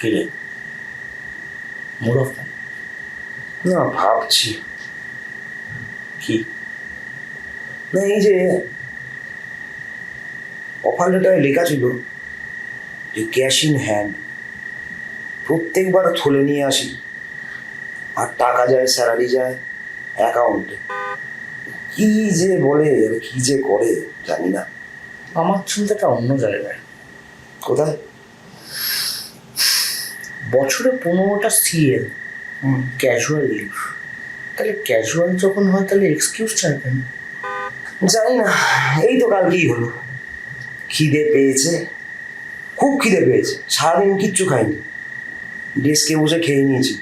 কিরে mood of না ভাবছি। কি? না এই যে অফার লেটারে লেখা ছিল যে ক্যাশ ইন হ্যান্ড প্রত্যেকবার থলে নিয়ে আসি আর টাকা যায় স্যালারি যায় অ্যাকাউন্টে। কি যে বলে আর কি যে করে জানি না। আমার চিন্তাটা অন্য জায়গায়। কোথায়? বছরে পনেরোটা সিএল ক্যাজুয়াল লিভ তাহলে ক্যাজুয়াল যখন হয় তাহলে এক্সকিউজ চাইবেন? জানি না এই তো কালকেই হলো। খিদে পেয়েছে খুব খিদে পেয়েছে সারাদিন কিচ্ছু খাইনি। ডেস্কে বসে খেয়ে নিয়েছি।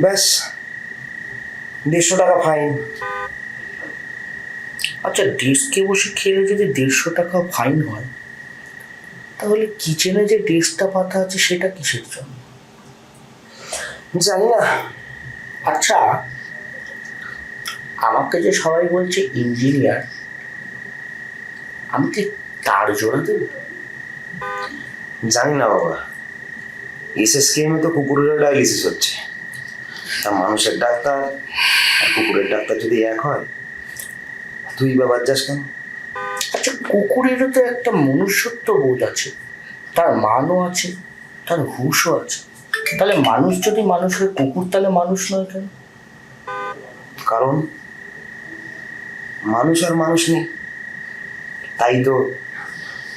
ব্যাস দেড়শো টাকা ফাইন আচ্ছা ডেস্কে বসে খেলে যদি দেড়শো টাকা ফাইন হয় তাহলে কিচেনে যে ডেস্কটা পাতা আছে, সেটা কিসের জন্য? জানি না। আচ্ছা আমাকে যে সবাই বলছে ইঞ্জিনিয়ার আমি কি তার জোড়া দেবো? জানি না বাবা। এসএসকেএমে তো কুকুরের ডায়ালিসিস হচ্ছে। তা মানুষের ডাক্তার, আর কুকুরের ডাক্তার যদি এক হয়, তুই বাবার যাস কেন? কুকুরেরও তো একটা মনুষ্যত্ব বোধ আছে। তার মানও আছে, তার হুশও আছে। তাহলে মানুষ যদি মানুষ হয় কুকুর, তাহলে মানুষ নয় কেন? কারণ মানুষ আর মানুষ নেই। তাই তো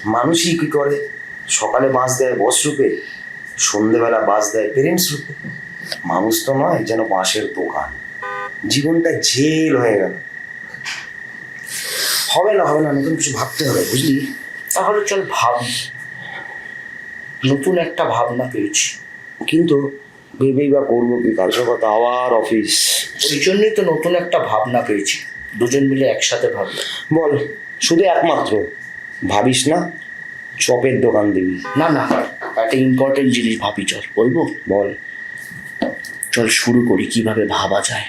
মানুষই কি করে? সকালে বাঁশ দেয় বস রূপে, সন্ধেবেলা বাঁশ দেয় পেরেন্টস রূপে। মানুষ তো নয়, যেন বাঁশের দোকান। জীবনটা জেল হয়ে গেল। হবে না হবে না, নতুন কিছু ভাবতে হবে, বুঝলি? তাহলে চল ভাবি। নতুন একটা ভাবনা পেয়েছি। কিন্তু ভেবেই বা করব কি? কথা আবার অফিস ওই জন্যই তো নতুন একটা ভাবনা পেয়েছি। দুজন মিলে একসাথে ভাবলাম বল, শুধু একমাত্র। ভাবিস না, চপের দোকান দিবি। না না, একটা ইম্পর্টেন্ট জিনিস ভাবি, চল। বলব? বল। চল শুরু করি, কীভাবে ভাবা যায়।